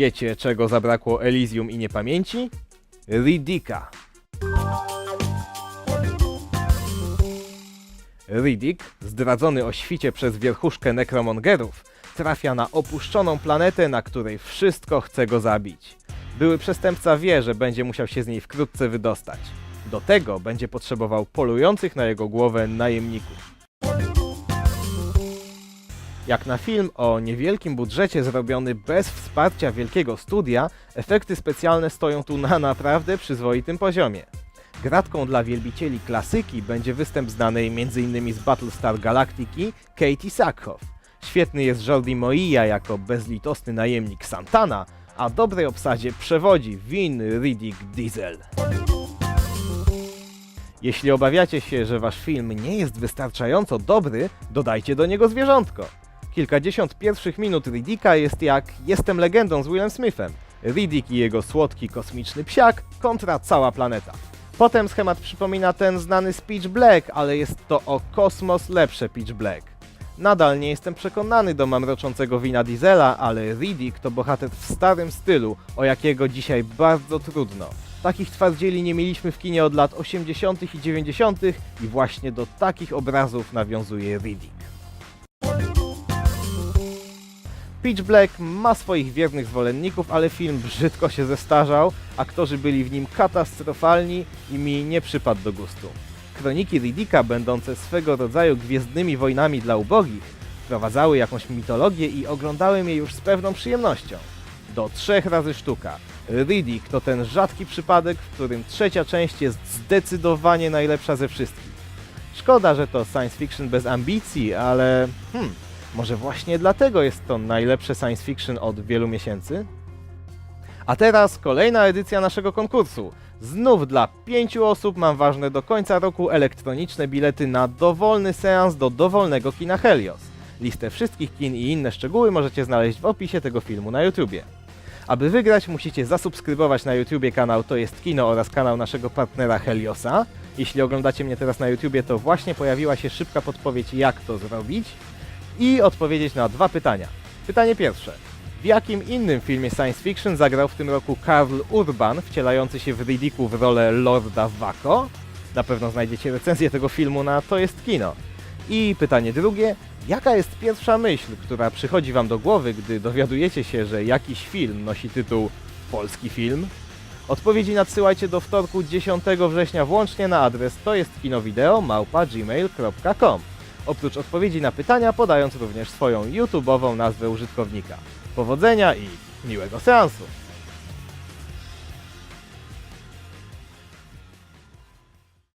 Wiecie, czego zabrakło Elysium i niepamięci? Riddicka. Riddick, zdradzony o świcie przez wierchuszkę nekromongerów, trafia na opuszczoną planetę, na której wszystko chce go zabić. Były przestępca wie, że będzie musiał się z niej wkrótce wydostać. Do tego będzie potrzebował polujących na jego głowę najemników. Jak na film o niewielkim budżecie zrobiony bez wsparcia wielkiego studia, efekty specjalne stoją tu na naprawdę przyzwoitym poziomie. Gratką dla wielbicieli klasyki będzie występ znanej m.in. z Battlestar Galactiki Katie Sackhoff. Świetny jest Jordi Moilla jako bezlitosny najemnik Santana, a dobrej obsadzie przewodzi Vin Riddick Diesel. Jeśli obawiacie się, że wasz film nie jest wystarczająco dobry, dodajcie do niego zwierzątko. Kilkadziesiąt pierwszych minut Riddicka jest jak Jestem legendą z Willem Smithem. Riddick i jego słodki kosmiczny psiak kontra cała planeta. Potem schemat przypomina ten znany z Pitch Black, ale jest to o kosmos lepsze Pitch Black. Nadal nie jestem przekonany do mamroczącego wina Diesela, ale Riddick to bohater w starym stylu, o jakiego dzisiaj bardzo trudno. Takich twardzieli nie mieliśmy w kinie od lat 80. i 90. i właśnie do takich obrazów nawiązuje Riddick. Pitch Black ma swoich wiernych zwolenników, ale film brzydko się zestarzał, aktorzy byli w nim katastrofalni i mi nie przypadł do gustu. Kroniki Riddicka, będące swego rodzaju gwiezdnymi wojnami dla ubogich, wprowadzały jakąś mitologię i oglądałem je już z pewną przyjemnością. Do trzech razy sztuka. Riddick to ten rzadki przypadek, w którym trzecia część jest zdecydowanie najlepsza ze wszystkich. Szkoda, że to science fiction bez ambicji, ale hmm, może właśnie dlatego jest to najlepsze science fiction od wielu miesięcy? A teraz kolejna edycja naszego konkursu. Znów dla pięciu osób mam ważne do końca roku elektroniczne bilety na dowolny seans do dowolnego kina Helios. Listę wszystkich kin i inne szczegóły możecie znaleźć w opisie tego filmu na YouTubie. Aby wygrać, musicie zasubskrybować na YouTubie kanał To jest Kino oraz kanał naszego partnera Heliosa. Jeśli oglądacie mnie teraz na YouTubie, to właśnie pojawiła się szybka podpowiedź, jak to zrobić. I odpowiedzieć na dwa pytania. Pytanie pierwsze. W jakim innym filmie science fiction zagrał w tym roku Karl Urban, wcielający się w Riddicku w rolę Lorda Waco? Na pewno znajdziecie recenzję tego filmu na To jest Kino. I pytanie drugie. Jaka jest pierwsza myśl, która przychodzi Wam do głowy, gdy dowiadujecie się, że jakiś film nosi tytuł Polski film? Odpowiedzi nadsyłajcie do wtorku 10 września włącznie na adres to jest kinowideo małpa gmail.com. Oprócz odpowiedzi na pytania podając również swoją YouTube'ową nazwę użytkownika. Powodzenia i miłego seansu!